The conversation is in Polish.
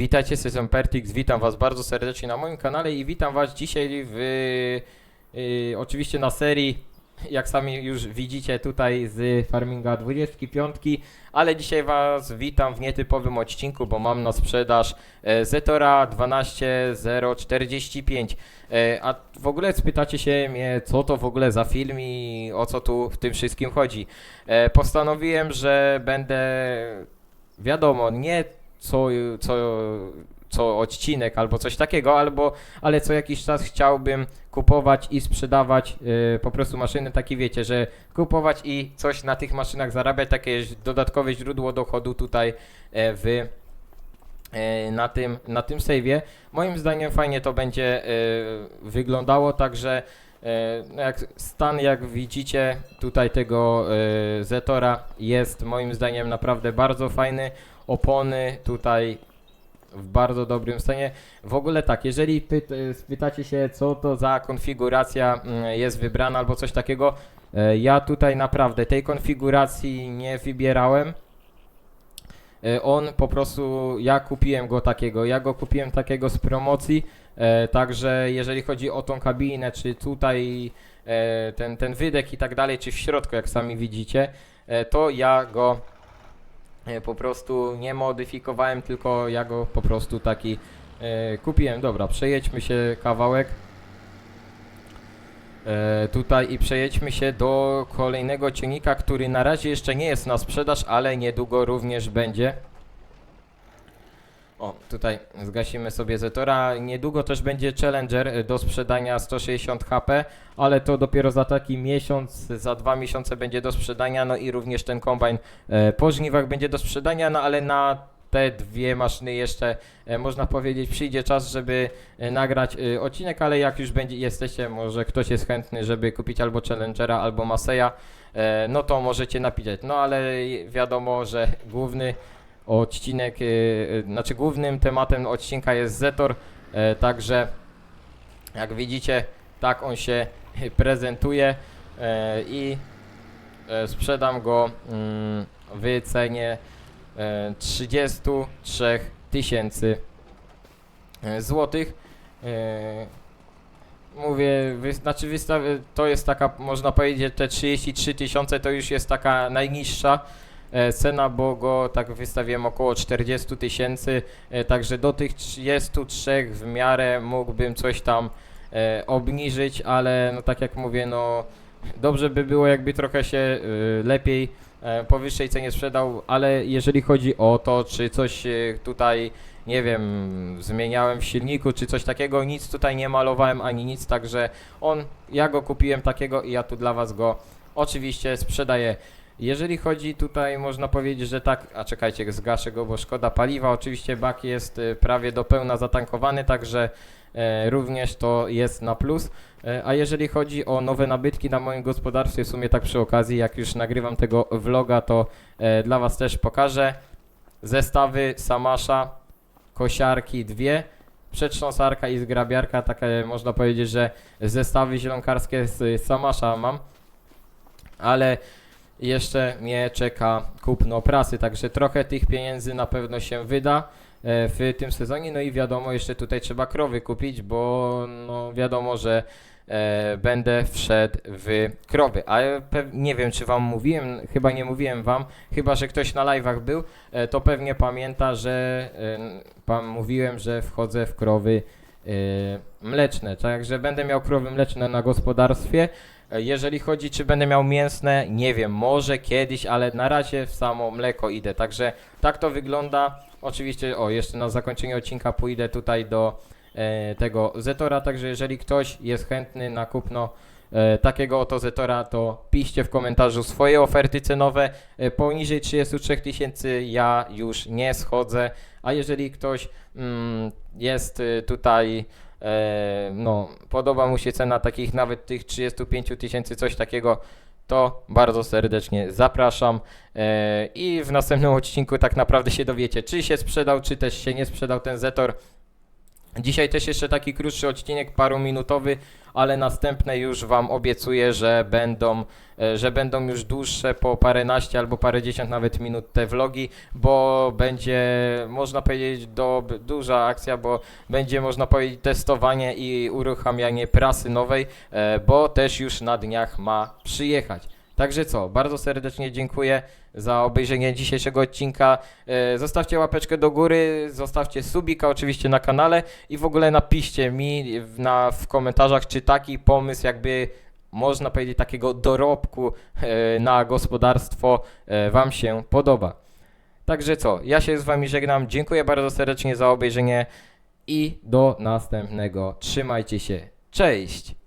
Witajcie, jestem Pertix, witam was bardzo serdecznie na moim kanale i witam was dzisiaj w y, oczywiście na serii, jak sami już widzicie tutaj z Farminga 25, ale dzisiaj was witam w nietypowym odcinku, bo mam na sprzedaż e, Zetora 12045. E, a w ogóle spytacie się mnie, co to w ogóle za film i o co tu w tym wszystkim chodzi. E, postanowiłem, że będę wiadomo, nie co, co, co odcinek albo coś takiego, albo, ale co jakiś czas chciałbym kupować i sprzedawać y, po prostu maszyny, takie wiecie, że kupować i coś na tych maszynach zarabiać, takie dodatkowe źródło dochodu tutaj e, w e, na tym, na tym save'ie. Moim zdaniem fajnie to będzie e, wyglądało, także no jak stan, jak widzicie tutaj tego e, Zetora jest moim zdaniem naprawdę bardzo fajny. Opony tutaj w bardzo dobrym stanie. W ogóle tak, jeżeli e, spytacie się, co to za konfiguracja mm, jest wybrana albo coś takiego, e, ja tutaj naprawdę tej konfiguracji nie wybierałem. E, On po prostu, ja kupiłem go takiego, ja go kupiłem takiego z promocji, także jeżeli chodzi o tą kabinę, czy tutaj ten, ten wydech i tak dalej, czy w środku, jak sami widzicie, to ja go po prostu nie modyfikowałem, tylko ja go po prostu taki e, kupiłem. Dobra, przejedźmy się kawałek e, tutaj i przejedźmy się do kolejnego ciągnika, który na razie jeszcze nie jest na sprzedaż, ale niedługo również będzie. O, tutaj zgasimy sobie Zetora. Niedługo też będzie Challenger e, do sprzedania 160 HP, ale to dopiero za taki miesiąc, za dwa miesiące będzie do sprzedania, no i również ten kombajn e, po żniwach będzie do sprzedania, no ale na te dwie maszyny jeszcze e, można powiedzieć przyjdzie czas, żeby nagrać odcinek, ale jak już będzie jesteście, może ktoś jest chętny, żeby kupić albo Challengera, albo Maseja, no to możecie napisać. No ale wiadomo, że główny odcinek, e, e, znaczy głównym tematem odcinka jest Zetor, e, także jak widzicie, tak on się prezentuje e, i e, sprzedam go mm, w cenie e, 33 tysięcy złotych. Mówię, znaczy wystaw, to jest taka, można powiedzieć, te 33 tysiące to już jest taka najniższa cena, bo go tak wystawiłem około 40 tysięcy, e, także do tych 33 w miarę mógłbym coś tam e, obniżyć, ale no tak jak mówię, no dobrze by było jakby trochę się e, lepiej e, po wyższej cenie sprzedał, ale jeżeli chodzi o to, czy coś e, tutaj, nie wiem, zmieniałem w silniku, czy coś takiego, nic tutaj nie malowałem ani nic, także on, ja go kupiłem takiego i ja tu dla Was go oczywiście sprzedaję. Jeżeli chodzi tutaj, można powiedzieć, że tak, a czekajcie, zgaszę go, bo szkoda paliwa, oczywiście bak jest e, prawie do pełna zatankowany, także e, również to jest na plus. E, A jeżeli chodzi o nowe nabytki na moim gospodarstwie, w sumie tak przy okazji, jak już nagrywam tego vloga, to e, dla Was też pokażę. Zestawy Samasza, kosiarki dwie, przetrząsarka i zgrabiarka, takie można powiedzieć, że zestawy zielonkarskie z Samasza mam. Ale jeszcze mnie czeka kupno prasy, także trochę tych pieniędzy na pewno się wyda e, w tym sezonie. No i wiadomo, jeszcze tutaj trzeba krowy kupić, bo no wiadomo, że e, będę wszedł w krowy. A ja pew- nie wiem, czy wam mówiłem, chyba nie mówiłem wam, chyba że ktoś na live'ach był, e, to pewnie pamięta, że e, pan mówiłem, że wchodzę w krowy mleczne. Także będę miał krowy mleczne na gospodarstwie. E, Jeżeli chodzi, czy będę miał mięsne, nie wiem, może kiedyś, ale na razie w samo mleko idę. Także tak to wygląda. Oczywiście, o, jeszcze na zakończenie odcinka pójdę tutaj do e, tego Zetora, także jeżeli ktoś jest chętny na kupno e, takiego oto Zetora, to piszcie w komentarzu swoje oferty cenowe. E, poniżej 33 tysięcy ja już nie schodzę, a jeżeli ktoś mm, jest y, tutaj e, no, podoba mu się cena takich nawet tych 35 tysięcy, coś takiego, to bardzo serdecznie zapraszam e, i w następnym odcinku tak naprawdę się dowiecie, czy się sprzedał, czy też się nie sprzedał ten Zetor. Dzisiaj też jeszcze taki krótszy odcinek, paruminutowy, ale następne już Wam obiecuję, że będą, e, że będą już dłuższe, po paręnaście albo parędziesiąt nawet minut te vlogi, bo będzie, można powiedzieć, do, duża akcja, bo będzie, można powiedzieć, testowanie i uruchamianie prasy nowej, e, bo też już na dniach ma przyjechać. Także co, bardzo serdecznie dziękuję za obejrzenie dzisiejszego odcinka. E, Zostawcie łapeczkę do góry, zostawcie subika oczywiście na kanale i w ogóle napiszcie mi na, w komentarzach, czy taki pomysł jakby można powiedzieć takiego dorobku e, na gospodarstwo e, Wam się podoba. Także co, ja się z Wami żegnam, dziękuję bardzo serdecznie za obejrzenie i do następnego. Trzymajcie się, cześć!